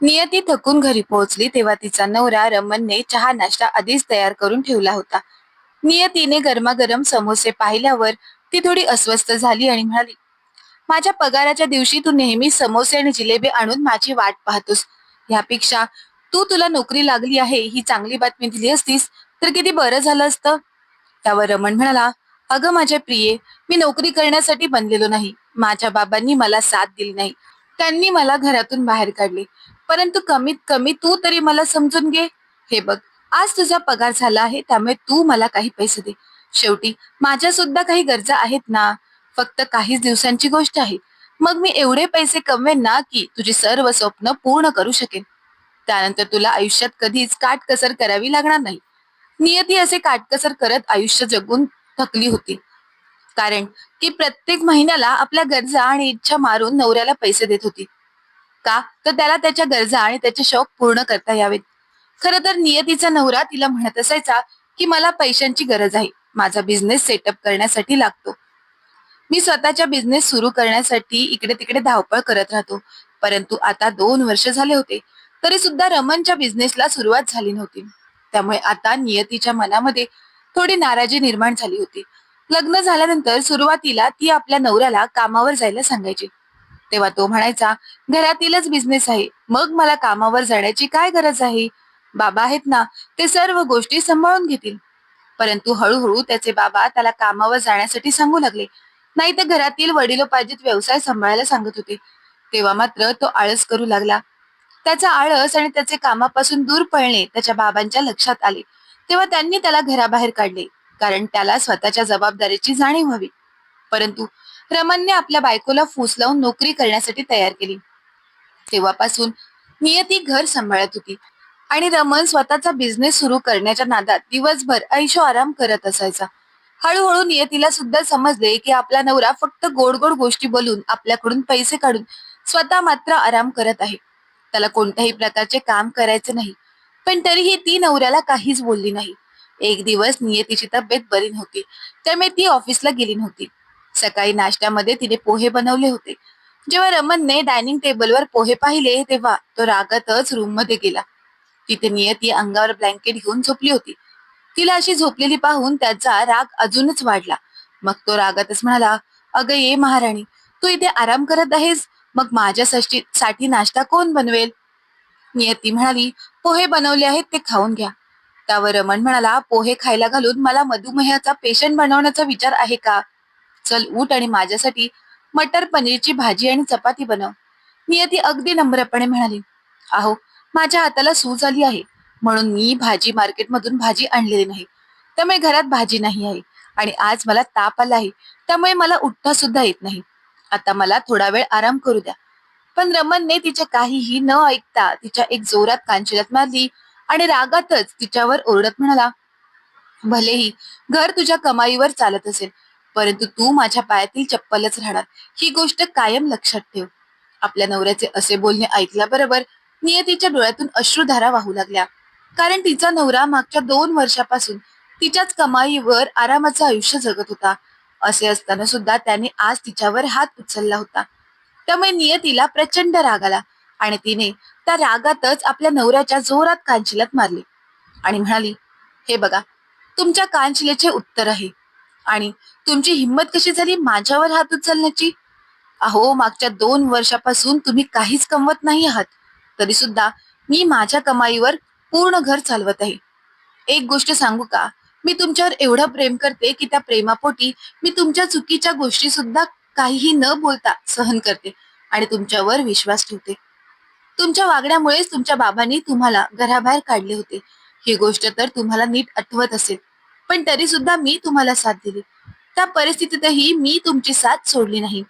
नियती थकून घरी पोहोचली तेव्हा तिचा नवरा रमणने चहा नाश्ता आधीच तयार करून ठेवला होता. नियतीने गरमागरम समोसे पाहिल्यावर ती थोडी अस्वस्थ झाली आणि म्हणाली माझ्या पगाराच्या दिवशी तू नेहमी समोसे आणि जिलेबी आणून माझी वाट पाहतोस. यापेक्षा तू तुला नोकरी लागली आहे ही चांगली बातमी दिली असतीस तर किती बरं झालं असतं? त्यावर रमण म्हणाला अगं माझ्या प्रिये मी नोकरी करण्यासाठी बनलेलो नाही. माझ्या बाबांनी मला साथ दिली नाही. त्यांनी मला घरातून बाहेर काढले. परंतु कमीत कमी तू तरी मला समजून घे. हे बघ आज तुझा पगार झाला आहे त्यामुळे तू मला काही पैसे दे. शेवटी माझ्या सुद्धा काही गरजा आहेत ना. फक्त काहीच दिवसांची गोष्ट आहे. मग मी एवढे पैसे कमवेन ना की तुझी सर्व स्वप्न पूर्ण करू शकेन. त्यानंतर तुला आयुष्यात कधीच काटकसर करावी लागणार नाही. नियती असे काटकसर करत आयुष्य जगून थकली होती. कारण की प्रत्येक महिन्याला आपल्या गरजा आणि इच्छा मारून नवऱ्याला पैसे देत होती. का? तर त्याला त्याच्या गरजा आणि त्याचे शौक पूर्ण करता यावेत. खर तर नियतीचा नवरा तिला म्हणत असायचा की मला पैशांची गरज आहे. माझा बिझनेस सेटअप करण्यासाठी लागतो. मी स्वतःच्या बिझनेस सुरू करण्यासाठी इकडे तिकडे धावपळ करत राहतो. परंतु आता दोन वर्ष झाले होते. तरी सुद्धा रमनच्या बिझनेसला सुरुवात झाली नव्हती. त्यामुळे आता नियतीच्या मनामध्ये थोडी नाराजी निर्माण झाली होती. लग्न झाल्यानंतर सुरुवातीला ती आपल्या नवऱ्याला कामावर जायला सांगायची. तेव्हा तो म्हणायचा घरातीलच बिझनेस आहे. मग मला कामावर जाण्याची काय गरज आहे? बाबा आहेत ना ते सर्व गोष्टी सांभाळून घेतील. परंतु हळूहळू त्याचे बाबा त्याला कामावर जाण्यासाठी सांगू लागले. नाही तर घरातील वडिलोपार्जित व्यवसाय सांभाळायला सांगत होते. तेव्हा मात्र तो आळस करू लागला. त्याचा आळस आणि त्याचे कामापासून दूर पळणे त्याच्या बाबांच्या लक्षात आले. तेव्हा त्यांनी त्याला घराबाहेर काढले कारण त्याला स्वतःच्या जबाबदारीची जाणीव व्हावी. परंतु रमनने आपल्या बायकोला फूस लावून नोकरी करण्यासाठी तयार केली. तेव्हापासून नियती घर सांभाळत होती. आणि रमन स्वतःचा बिझनेस सुरू करण्याच्या नादात दिवसभर ऐशो आराम करत असायचा. हळूहळू नियतीला सुद्धा समजले की आपला नवरा फक्त गोड गोड गोष्टी बोलून आपल्याकडून पैसे काढून स्वतः मात्र आराम करत आहे. त्याला कोणत्याही प्रकारचे काम करायचे नाही. पण तरीही ती नवऱ्याला काहीच बोलली नाही. एक दिवस नियतीची तब्येत बरी नव्हती. त्यामुळे ती ऑफिसला गेली नव्हती. सकाळी नाश्त्यामध्ये तिने पोहे बनवले होते. जेव्हा रमनने डायनिंग टेबलवर पोहे पाहिले तेव्हा तो रागातच रूममध्ये गेला. तिथे नियती अंगावर ब्लँकेट घेऊन झोपली होती. तिला अशी झोपलेली पाहून त्याचा राग अजूनच वाढला. मग तो रागातच म्हणाला अगं ये महाराणी तू इथे आराम करत आहेस? मग माझ्या साठी साठी नाश्ता कोण बनवेल? नियती म्हणाली पोहे बनवले आहेत ते खाऊन घ्या. त्यावर रमण म्हणाला पोहे खायला घालून मला मधुमेहाचा पेशंट बनवण्याचा विचार आहे का? चल उठ आणि माझ्यासाठी मटर पनीरची भाजी आणि चपाती बनव. नियती अगदी नम्रपणे म्हणाली आहो माझ्या हाताला सूज आली आहे म्हणून मी भाजी मार्केटमधून भाजी आणलेली नाही. त्यामुळे घरात भाजी नाही आहे आणि आज मला ताप आला आहे त्यामुळे मला उठता सुद्धा येत नाही. आता मला थोडा वेळ आराम करू द्या. पण रमनने तिचे काहीही न ऐकता तिच्या एक जोरात कांचिलात मारली आणि रागातच तिच्यावर ओरडत म्हणाला भलेही घर तुझ्या कमाईवर चालत असेल परंतु तू माझ्या पायातील चप्पलच राहणार. ही गोष्ट कायम लक्षात ठेव. आपल्या नवऱ्याचे असे बोलणे ऐकल्याबरोबर नियतीच्या डोळ्यातून अश्रुधारा वाहू लागल्या. कारण तिचा नवरा मागच्या दोन वर्षापासून तिच्याच कमाईवर आरामाचं आयुष्य जगत होता. असे असताना सुद्धा त्याने आज तिच्यावर हात उचलला होता. त्यामुळे नियतीला प्रचंड राग आला आणि तिने त्या रागातच आपल्या नवऱ्याच्या जोरात कांचिलात मारली. आणि म्हणाली हे बघा तुमच्या कांचिलेचे उत्तर आहे. आणि तुमची हिंमत कशी झाली माझ्यावर हात उचलण्याची अहो मागच्या दोन वर्षापासून तुम्ही काहीच कमवत नाही आहात. तरी सुद्धा मी माझ्या कमाईवर पूर्ण घर चालवत आहे. एक गोष्ट सांगू का? मी तुमच्यावर एवढं प्रेम करते की त्या प्रेमापोटी मी तुमच्या चुकीच्या गोष्टी सुद्धा काहीही न बोलता सहन करते आणि तुमच्यावर विश्वास ठेवते. तुमच्या वागण्यामुळेच तुमच्या बाबांनी तुम्हाला घराबाहेर काढले होते. ही गोष्ट तर तुम्हाला नीट आठवत असेल. पण तरी सुद्धा मी तुम्हाला साथ दिली. त्या परिस्थितीतही मी तुमची साथ सोडली नाही.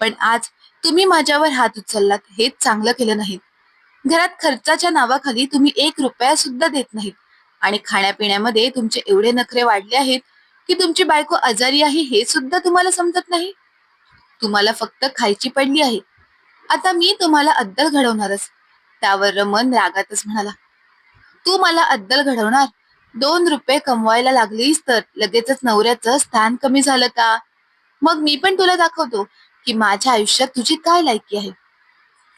पण आज तुम्ही माझ्यावर हात उचललात हेच चांगलं केलं नाही घरात खर्चाच्या नावाखाली तुम्ही एक रुपया सुद्धा देत नाहीत. आणि खाण्यापिण्यामध्ये तुमचे एवढे नखरे वाढले आहेत की तुमची बायको आजारी आहे हे सुद्धा तुम्हाला समजत नाही. तुम्हाला फक्त खायची पडली आहे. आता मी तुम्हाला अद्दल घडवणारच. त्यावर रमन रागातच म्हणाला. तू मला अद्दल घडवणार? दोन रुपये कमवायला लागलीस तर लगेचच नवऱ्याचं स्थान कमी झालं का? मग मी पण तुला दाखवतो की माझ्या आयुष्यात तुझी काय लायकी आहे.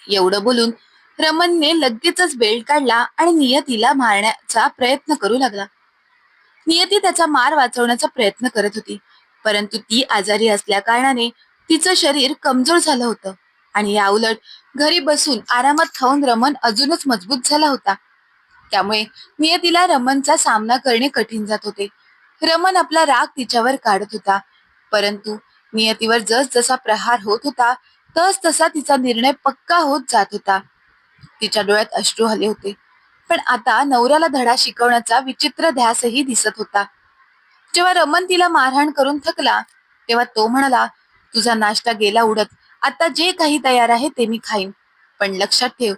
एवढं बोलून रमनने लगेचच बेल्ट काढला आणि नियतीला मारण्याचा प्रयत्न करू लागला. नियती त्याचा मार वाचवण्याचा प्रयत्न करत होती परंतु ती आजारी असल्या कारणाने तिचं शरीर कमजोर झालं होतं आणि या उलट घरी बसून आरामात खाऊन रमन अजूनच मजबूत झाला होता. त्यामुळे नियतीला रमनचा सामना करणे कठीण जात होते. रमन आपला राग तिच्यावर काढत होता. परंतु नियतीवर जस जसा प्रहार होत होता तस तसा तिचा निर्णय पक्का होत जात होता. तिच्या डोळ्यात अश्रू आले होते. पण आता नवऱ्याला धडा शिकवण्याचा विचित्र ध्यासही दिसत होता. जेव्हा रमन तिला मारहाण करून थकला तेव्हा तो म्हणाला तुझा नाश्ता गेला उडत. आता जे काही तयार आहे ते मी खाईन. पण लक्षात ठेव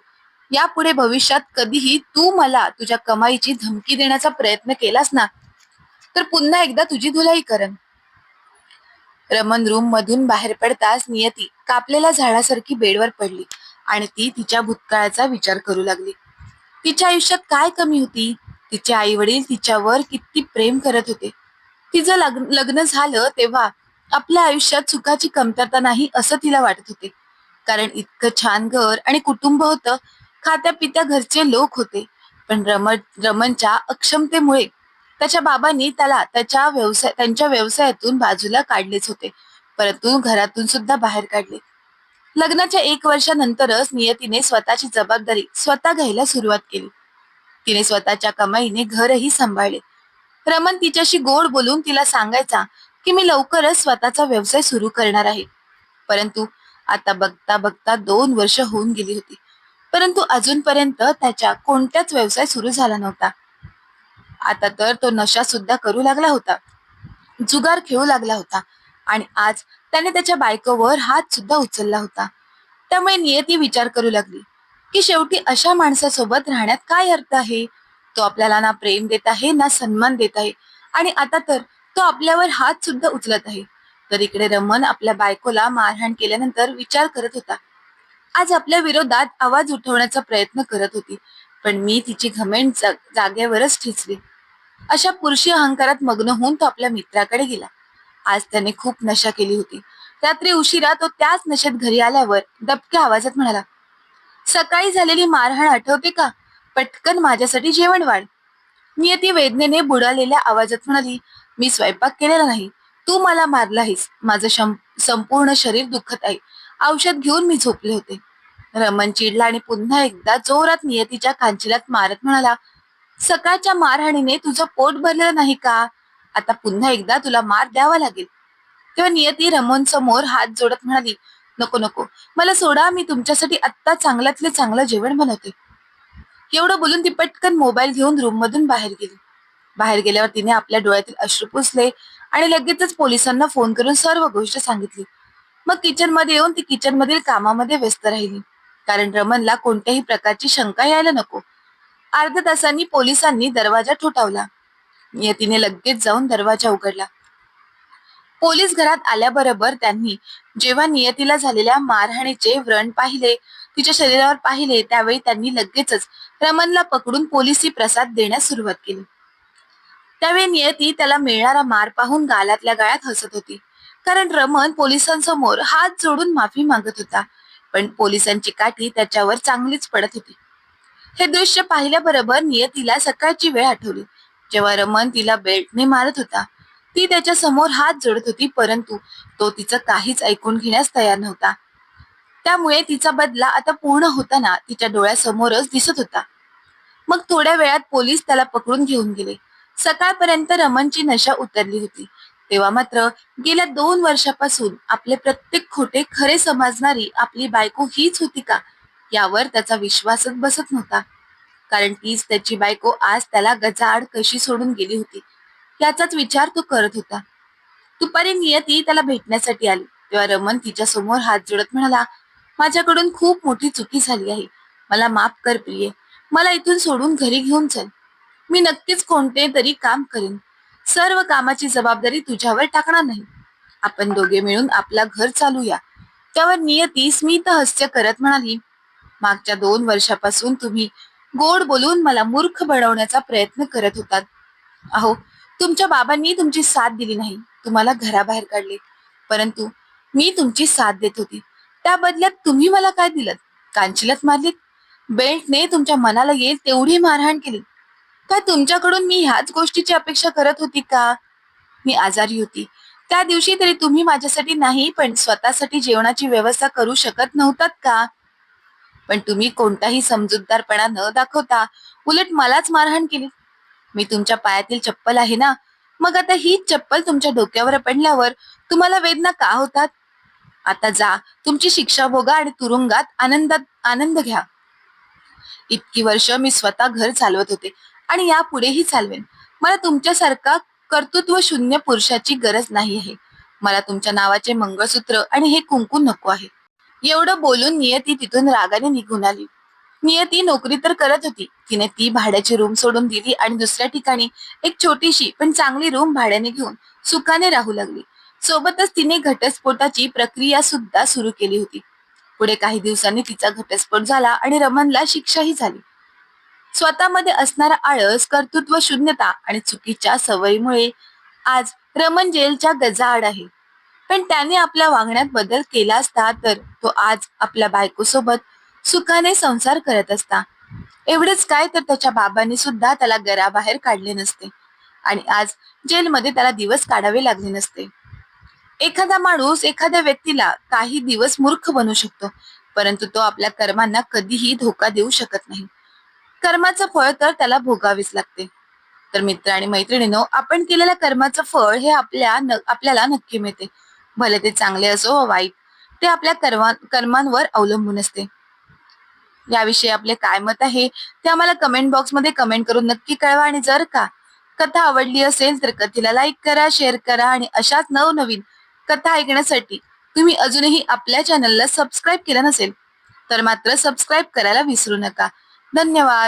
यापुढे भविष्यात कधीही तू मला तुझ्या कमाईची धमकी देण्याचा प्रयत्न केलास ना तर पुन्हा एकदा तुझी धुलाई करन रमन रूम मधून बाहेर पडताच नियती कापलेल्या झाडासारखी बेडवर पडली आणि ती तिच्या भूतकाळाचा विचार करू लागली. तिच्या आयुष्यात काय कमी होती? तिचे आई वडील तिच्यावर किती प्रेम करत होते. तिचं लग्न लग्न झालं तेव्हा आपल्या आयुष्यात सुखाची कमतरता नाही असं तिला वाटत होते. कारण इतकं छान घर आणि कुटुंब होतं खात्या पित्या घरचे लोक होते. पण रमण रमणच्या अक्षमतेमुळे त्याच्या बाबांनी त्याला त्याच्या व्यवसाय त्यांच्या व्यवसायातून बाजूला काढलेच होते. परंतु घरातून सुद्धा बाहेर काढले. लग्नाच्या एक वर्षानंतरच नियतीने स्वतःची जबाबदारी स्वतः घ्यायला सुरुवात केली. तिने स्वतःच्या कमाईने घरही सांभाळले. रमन तिच्याशी गोड बोलून तिला सांगायचा की मी लवकरच स्वतःचा व्यवसाय सुरू करणार आहे. परंतु आता बघता बघता दोन वर्ष होऊन गेली होती. परंतु अजूनपर्यंत त्याच्या कोणत्याच व्यवसाय सुरू झाला नव्हता. आता तर तो नशा सुद्धा करू लागला होता. जुगार खेळू लागला होता आणि आज त्याने त्याच्या बायकोवर हात सुद्धा उचलला होता. त्यामुळे नियती विचार करू लागली की शेवटी अशा माणसासोबत राहण्यात काय अर्थ आहे? तो आपल्याला ना प्रेम देत आहे ना सन्मान देत आहे आणि आता तर तो आपल्यावर हात सुद्धा उचलत आहे. तर इकडे रमन आपल्या बायकोला मारहाण केल्यानंतर विचार करत होता. आज आपल्या विरोधात आवाज उठवण्याचा प्रयत्न करत होती. पण मी तिची घमेंट जाग जागेवरच ठेचली. अशा पुरुषी अहंकारात मग्न होऊन तो आपल्या मित्राकडे गेला. आज त्याने खूप नशा केली होती. रात्री उशिरा तो त्याच नशेत घरी आल्यावर दबक्या आवाजात म्हणाला सकाळी झालेली मारहाण आठवते का? पटकन माझ्यासाठी जेवण वाढ. नियती वेदनेने बुडालेल्या आवाजात म्हणाली मी स्वयंपाक केलेला नाही. तू मला मारला आहेस. माझं संपूर्ण शरीर दुखत आहे. औषध घेऊन मी झोपले होते. रमन चिडला आणि पुन्हा एकदा जोरात नियतीच्या कांचिलात मारत म्हणाला सकाळच्या मारहाणीने तुझं पोट भरलं नाही का? आता पुन्हा एकदा तुला मार द्यावा लागेल. तेव्हा नियती रमन समोर हात जोडत म्हणाली नको नको मला सोडा मी तुमच्यासाठी आत्ता चांगल्यातले चांगलं जेवण बनवते. एवढं बोलून ती पटकन मोबाईल घेऊन रूम मधून बाहेर गेली. बाहेर गेल्यावर तिने आपल्या डोळ्यातील अश्रू पुसले आणि लगेचच पोलिसांना फोन करून सर्व गोष्ट सांगितली. मग किचनमध्ये येऊन ती किचन मधील कामामध्ये व्यस्त राहिली. कारण रमनला कोणत्याही प्रकारची शंका यायला नको. अर्ध्या तासांनी पोलिसांनी दरवाजा ठोठावला. नियतीने लगेच जाऊन दरवाजा उघडला. पोलीस घरात आल्याबरोबर त्यांनी जेव्हा नियतीला झालेल्या मारहाणीचे व्रण पाहिले तिच्या शरीरावर पाहिले त्यावेळी त्यांनी लगेचच रमनला पकडून पोलिसी प्रसाद देण्यास सुरुवात केली. त्यावेळी नियती त्याला मिळणारा मार पाहून गालातल्या गाळ्यात हसत होती. कारण रमन पोलिसांसमोर हात जोडून माफी मागत होता. पण पोलिसांची काठी त्याच्यावर चांगलीच पडत होती. हे दृश्य पाहिल्याबरोबर नियतीला सकाळची वेळ आठवली. जेव्हा रमन तिला बेल्टने मारत होता ती त्याच्यासमोर हात जोडत होती परंतु तो तिचं काहीच ऐकून घेण्यास तयार नव्हता. त्यामुळे तिचा बदला आता पूर्ण होताना तिच्या डोळ्यासमोरच दिसत होता. मग थोड्या वेळात पोलीस त्याला पकडून घेऊन गेले. सकाळपर्यंत रमनची नशा उतरली होती. तेव्हा मात्र गेल्या दोन वर्षापासून आपले प्रत्येक खोटे खरे समजणारी आपली बायको हीच होती का? यावर त्याचा विश्वासच बसत नव्हता. कारण तीच त्याची बायको आज त्याला गजाआड कशी सोडून गेली होती याचाच विचार तो करत होता. दुपारी नियती त्याला भेटण्यासाठी आली. तेव्हा रमन तिच्या समोर हात जोडत म्हणाला माझ्याकडून खूप मोठी चुकी झाली आहे. मला माफ कर प्रिये. मला इथून सोडून घरी घेऊन चल. मी नक्कीच कोणते तरी काम करेन. सर्व कामाची जबाबदारी तुझ्यावर टाकणार नाही. आपण दोघे मिळून आपला घर चालूया. त्यावर नियती स्मित हस्य करत म्हणाली मागच्या दोन वर्षापासून तुम्ही गोड बोलून मला मूर्ख बनवण्याचा प्रयत्न करत होतात. अहो तुमच्या बाबांनी तुमची साथ दिली नाही. तुम्हाला घराबाहेर काढले. परंतु मी तुमची साथ देत होती. त्या बदल्यात तुम्ही मला काय दिलं कांचिलात मारलीत? बेल्टने तुमच्या मनाला येईल तेवढी मारहाण केली. काय तुमच्याकडून मी ह्याच गोष्टीची अपेक्षा करत होती का? मी आजारी होती. त्या दिवशी तरी तुम्ही माझ्यासाठी नाही पण स्वतःसाठी जेवणाची व्यवस्था करू शकत नव्हतात का? पण तुम्ही कोणताही समजूतदारपणा न दाखवता उलट मलाच मारहाण केली. मी तुमच्या पायातील चप्पल आहे ना? मग आता हीच चप्पल तुमच्या डोक्यावर पडल्यावर तुम्हाला वेदना का होतात? आता जा तुमची शिक्षा भोगा आणि तुरुंगात आनंदात आनंद घ्या. इतकी वर्ष मी स्वतः घर चालवत होते. आणि यापुढेही चालवेन. मला तुमच्यासारखा कर्तृत्व शून्य पुरुषाची गरज नाही आहे. मला तुमच्या नावाचे मंगळसूत्र आणि हे कुंकू नको आहे. एवढं बोलून नियती तिथून रागाने निघून आली. नियती नोकरी तर करत होती. तिने ती भाड्याची रूम सोडून दिली आणि दुसऱ्या ठिकाणी एक छोटीशी पण चांगली रूम भाड्याने घेऊन सुखाने राहू लागली. सोबतच तिने घटस्फोटाची प्रक्रिया सुद्धा सुरू केली होती. पुढे काही दिवसांनी तिचा घटस्फोट झाला आणि रमनला शिक्षाही झाली. स्वतःमध्ये असणारा आळस कर्तृत्व शून्यता आणि चुकीच्या सवयीमुळे आज रमन जेलच्या गजाआड आहे. पण त्याने आपल्या वागण्यात बदल केला असता तर तो आज आपल्या बायकोसोबत सुखाने संसार करत असता. एवढेच काय तर त्याच्या बाबांनी सुद्धा त्याला घराबाहेर काढले नसते आणि आज जेलमध्ये त्याला दिवस काढावे लागले नसते. एखादा माणूस एखाद्या व्यक्तीला काही दिवस मूर्ख बनू शकतो परंतु तो आपल्या कर्मांना कधीही धोका देऊ शकत नाही. कर्माचं फळ तर त्याला भोगावेच लागते. तर मित्र आणि मैत्रिणीनो आपण केलेल्या कर्माचं फळ हे आपल्या आपल्याला नक्की मिळते. भले ते चांगले असो व वाईट ते आपल्या कर्मा कर्मांवर अवलंबून असते. याविषयी आपले काय मत आहे ते आम्हाला कमेंट बॉक्समध्ये कमेंट करून नक्की कळवा आणि जर का कथा आवडली असेल तर कथेला लाईक करा शेअर करा आणि अशाच नवनवीन कथा ऐकण्यासाठी तुम्ही अजूनही आपल्या चॅनलला सबस्क्राईब केलं नसेल तर मात्र सबस्क्राईब करायला विसरू नका. धन्यवाद.